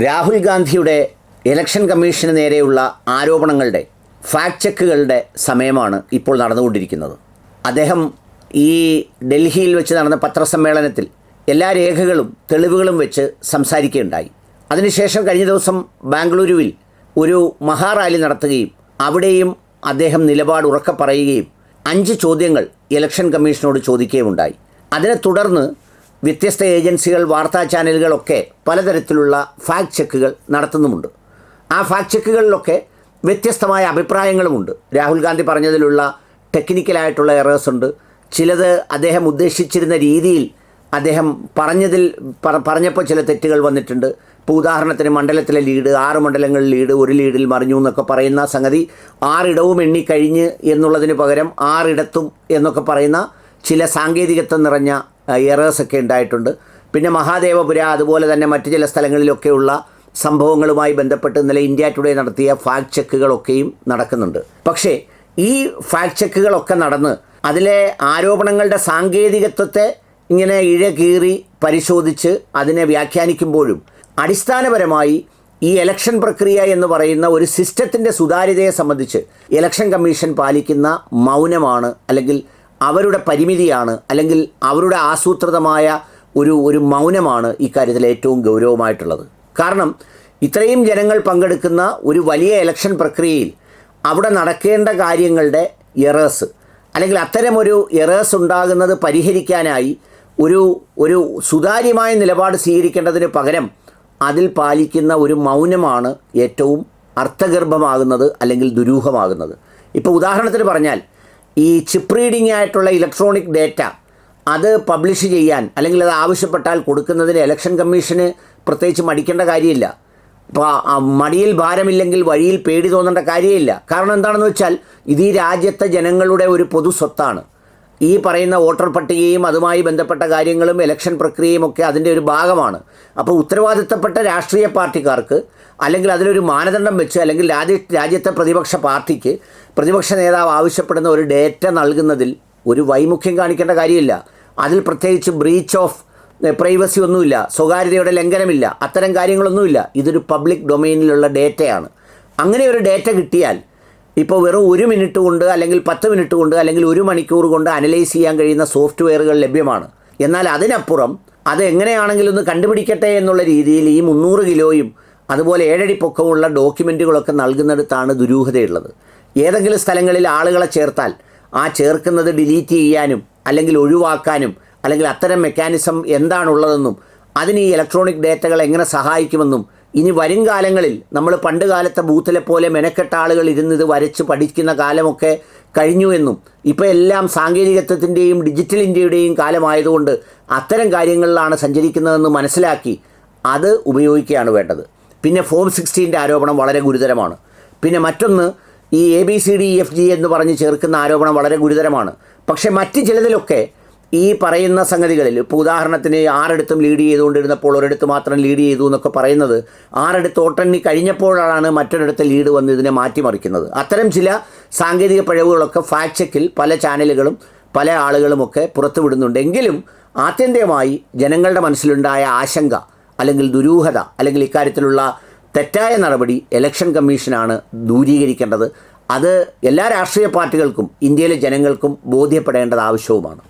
രാഹുൽ ഗാന്ധിയുടെ election commission നേരെയുള്ള ആരോപണങ്ങളുടെ fact ചെക്കുകളുടെ സമയമാണ് ഇപ്പോൾ നടന്നുകൊണ്ടിരിക്കുന്നത്. അദ്ദേഹം ഈ ഡൽഹിയിൽ വെച്ച് നടന്ന പത്രസമ്മേളനത്തിൽ എല്ലാ രേഖകളും തെളിവുകളും വെച്ച് സംസാരിക്കുകയുണ്ടായി. അതിനുശേഷം കഴിഞ്ഞ ദിവസം ബാംഗ്ലൂരുവിൽ ഒരു മഹാറാലി നടത്തുകയും അവിടെയും അദ്ദേഹം നിലപാട് ഉറക്കെ പറയുകയും അഞ്ച് ചോദ്യങ്ങൾ ഇലക്ഷൻ കമ്മീഷനോട് ചോദിക്കുകയുമുണ്ടായി. അതിനെ തുടർന്ന് വ്യത്യസ്ത ഏജൻസികൾ വാർത്താ ചാനലുകളൊക്കെ പലതരത്തിലുള്ള ഫാക്ട് ചെക്കുകൾ നടത്തുന്നുമുണ്ട്. ആ ഫാക്ട് ചെക്കുകളിലൊക്കെ വ്യത്യസ്തമായ അഭിപ്രായങ്ങളുമുണ്ട്. രാഹുൽ ഗാന്ധി പറഞ്ഞതിലുള്ള ടെക്നിക്കലായിട്ടുള്ള എറേഴ്സ് ഉണ്ട്. ചിലത് അദ്ദേഹം ഉദ്ദേശിച്ചിരുന്ന രീതിയിൽ അദ്ദേഹം പറഞ്ഞതിൽ പറഞ്ഞപ്പോൾ ചില തെറ്റുകൾ വന്നിട്ടുണ്ട്. ഇപ്പോൾ ഉദാഹരണത്തിന് മണ്ഡലത്തിലെ ലീഡ് ആറ് മണ്ഡലങ്ങളിൽ ലീഡ് ഒരു ലീഡിൽ മറിഞ്ഞു എന്നൊക്കെ പറയുന്ന സംഗതി ആറിടവും എണ്ണിക്കഴിഞ്ഞ് എന്നുള്ളതിന് പകരം ആറിടത്തും എന്നൊക്കെ പറയുന്ന ചില സാങ്കേതികത്വം നിറഞ്ഞ എറേഴ്സൊക്കെ ഉണ്ടായിട്ടുണ്ട്. പിന്നെ മഹാദേവപുര അതുപോലെ തന്നെ മറ്റ് ചില സ്ഥലങ്ങളിലൊക്കെയുള്ള സംഭവങ്ങളുമായി ബന്ധപ്പെട്ട് ഇന്നലെ ഇന്ത്യ ടുഡേ നടത്തിയ ഫാക്ട് ചെക്കുകളൊക്കെയും നടക്കുന്നുണ്ട്. പക്ഷേ ഈ ഫാക്ട് ചെക്കുകളൊക്കെ നടന്ന് അതിലെ ആരോപണങ്ങളുടെ സാങ്കേതികത്വത്തെ ഇങ്ങനെ ഇഴകീറി പരിശോധിച്ച് അതിനെ വ്യാഖ്യാനിക്കുമ്പോഴും അടിസ്ഥാനപരമായി ഈ ഇലക്ഷൻ പ്രക്രിയ എന്ന് പറയുന്ന ഒരു സിസ്റ്റത്തിന്റെ സുതാര്യതയെ സംബന്ധിച്ച് ഇലക്ഷൻ കമ്മീഷൻ പാലിക്കുന്ന മൗനമാണ് അല്ലെങ്കിൽ അവരുടെ പരിമിതിയാണ് അല്ലെങ്കിൽ അവരുടെ ആസൂത്രിതമായ ഒരു ഒരു മൗനമാണ് ഇക്കാര്യത്തിൽ ഏറ്റവും ഗൗരവമായിട്ടുള്ളത്. കാരണം ഇത്രയും ജനങ്ങൾ പങ്കെടുക്കുന്ന ഒരു വലിയ ഇലക്ഷൻ പ്രക്രിയയിൽ അവിടെ നടക്കേണ്ട കാര്യങ്ങളുടെ എറേഴ്സ് അല്ലെങ്കിൽ അത്തരമൊരു എറേഴ്സ് ഉണ്ടാകുന്നത് പരിഹരിക്കാനായി ഒരു ഒരു സുതാര്യമായ നിലപാട് സ്വീകരിക്കേണ്ടതിന് പകരം അതിൽ പാലിക്കുന്ന ഒരു മൗനമാണ് ഏറ്റവും അർത്ഥഗർഭമാകുന്നത് അല്ലെങ്കിൽ ദുരൂഹമാകുന്നത്. ഇപ്പോൾ ഉദാഹരണത്തിന് പറഞ്ഞാൽ ഈ ചിപ്പ് റീഡിംഗ് ആയിട്ടുള്ള ഇലക്ട്രോണിക് ഡേറ്റ അത് പബ്ലിഷ് ചെയ്യാൻ അല്ലെങ്കിൽ അത് ആവശ്യപ്പെട്ടാൽ കൊടുക്കുന്നതിന് ഇലക്ഷൻ കമ്മീഷന് പ്രത്യേകിച്ച് മടിക്കേണ്ട കാര്യമില്ല. മടിയിൽ ഭാരമില്ലെങ്കിൽ വഴിയിൽ പേടി തോന്നേണ്ട കാര്യമില്ല. കാരണം എന്താണെന്ന് വെച്ചാൽ ഇത് ഈ രാജ്യത്തെ ജനങ്ങളുടെ ഒരു പൊതു സ്വത്താണ്. ഈ പറയുന്ന വോട്ടർ പട്ടികയും അതുമായി ബന്ധപ്പെട്ട കാര്യങ്ങളും ഇലക്ഷൻ പ്രക്രിയയും ഒക്കെ അതിന്റെ ഒരു ഭാഗമാണ്. അപ്പോൾ ഉത്തരവാദിത്തപ്പെട്ട രാഷ്ട്രീയ പാർട്ടിക്കാർക്ക് അല്ലെങ്കിൽ അതിലൊരു മാനദണ്ഡം വെച്ച് അല്ലെങ്കിൽ രാജ്യ രാജ്യത്തെ പ്രതിപക്ഷ പാർട്ടിക്ക് പ്രതിപക്ഷ നേതാവ് ആവശ്യപ്പെടുന്ന ഒരു ഡേറ്റ നൽകുന്നതിൽ ഒരു വൈമുഖ്യം കാണിക്കേണ്ട കാര്യമില്ല. അതിൽ പ്രത്യേകിച്ച് ബ്രീച്ച് ഓഫ് പ്രൈവസി ഒന്നുമില്ല. സ്വകാര്യതയുടെ ലംഘനമില്ല. അത്തരം കാര്യങ്ങളൊന്നുമില്ല. ഇതൊരു പബ്ലിക് ഡൊമൈനിലുള്ള ഡേറ്റയാണ്. അങ്ങനെ ഒരു ഡേറ്റ കിട്ടിയാൽ ഇപ്പോൾ വെറും ഒരു മിനിറ്റ് കൊണ്ട് അല്ലെങ്കിൽ പത്ത് മിനിറ്റ് കൊണ്ട് അല്ലെങ്കിൽ ഒരു മണിക്കൂർ കൊണ്ട് അനലൈസ് ചെയ്യാൻ കഴിയുന്ന സോഫ്റ്റ്വെയറുകൾ ലഭ്യമാണ്. എന്നാൽ അതിനപ്പുറം അത് എങ്ങനെയാണെങ്കിലും ഒന്ന് കണ്ടുപിടിക്കട്ടെ എന്നുള്ള രീതിയിൽ ഈ മുന്നൂറ് കിലോയും അതുപോലെ ഏഴടി പൊക്കമുള്ള ഡോക്യുമെന്റുകളൊക്കെ നൽകുന്നിടത്താണ് ദുരൂഹതയുള്ളത്. ഏതെങ്കിലും സ്ഥലങ്ങളിൽ ആളുകളെ ചേർത്താൽ ആ ചേർക്കുന്നത് ഡിലീറ്റ് ചെയ്യാനും അല്ലെങ്കിൽ ഒഴിവാക്കാനും അല്ലെങ്കിൽ അത്തരം മെക്കാനിസം എന്താണുള്ളതെന്നും അതിന് ഈ ഇലക്ട്രോണിക് ഡേറ്റകൾ എങ്ങനെ സഹായിക്കുമെന്നും ഇനി വരും കാലങ്ങളിൽ നമ്മൾ പണ്ട് കാലത്തെ ബൂത്തിലെ പോലെ മെനക്കെട്ട ആളുകൾ ഇരുന്ന് ഇത് വരച്ച് പഠിക്കുന്ന കാലമൊക്കെ കഴിഞ്ഞു എന്നും ഇപ്പോൾ എല്ലാം സാങ്കേതികത്വത്തിന്റെയും ഡിജിറ്റൽ ഇന്ത്യയുടെയും കാലമായതുകൊണ്ട് അത്തരം കാര്യങ്ങളിലാണ് സഞ്ചരിക്കുന്നതെന്ന് മനസ്സിലാക്കി അത് ഉപയോഗിക്കുകയാണ് വേണ്ടത്. പിന്നെ ഫോം സിക്സ്റ്റീന്റെ ആരോപണം വളരെ ഗുരുതരമാണ്. പിന്നെ മറ്റൊന്ന് ഈ A B C D F G എന്ന് പറഞ്ഞ് ചേർക്കുന്ന ആരോപണം വളരെ ഗുരുതരമാണ്. പക്ഷേ മറ്റ് ചിലതിലൊക്കെ ഈ പറയുന്ന സംഗതികളിൽ ഇപ്പോൾ ഉദാഹരണത്തിന് ആറെടുത്തും ലീഡ് ചെയ്തുകൊണ്ടിരുന്നപ്പോൾ ഒരിടത്ത് മാത്രം ലീഡ് ചെയ്തു എന്നൊക്കെ പറയുന്നത് ആറെടുത്ത് ഓട്ടെണ്ണി കഴിഞ്ഞപ്പോഴാണ് മറ്റൊരിടത്ത് ലീഡ് വന്ന് ഇതിനെ മാറ്റിമറിക്കുന്നത്. അത്തരം ചില സാങ്കേതിക പിഴവുകളൊക്കെ ഫാക്ട് ചെക്കിൽ പല ചാനലുകളും പല ആളുകളുമൊക്കെ പുറത്തുവിടുന്നുണ്ട്. എങ്കിലും ആത്യന്തികമായി ജനങ്ങളുടെ മനസ്സിലുണ്ടായ ആശങ്ക അല്ലെങ്കിൽ ദുരൂഹത അല്ലെങ്കിൽ ഇക്കാര്യത്തിലുള്ള തെറ്റായ നടപടി ഇലക്ഷൻ കമ്മീഷനാണ് ദൂരീകരിക്കേണ്ടത്. അത് എല്ലാ രാഷ്ട്രീയ പാർട്ടികൾക്കും ഇന്ത്യയിലെ ജനങ്ങൾക്കും ബോധ്യപ്പെടേണ്ടത് ആവശ്യവുമാണ്.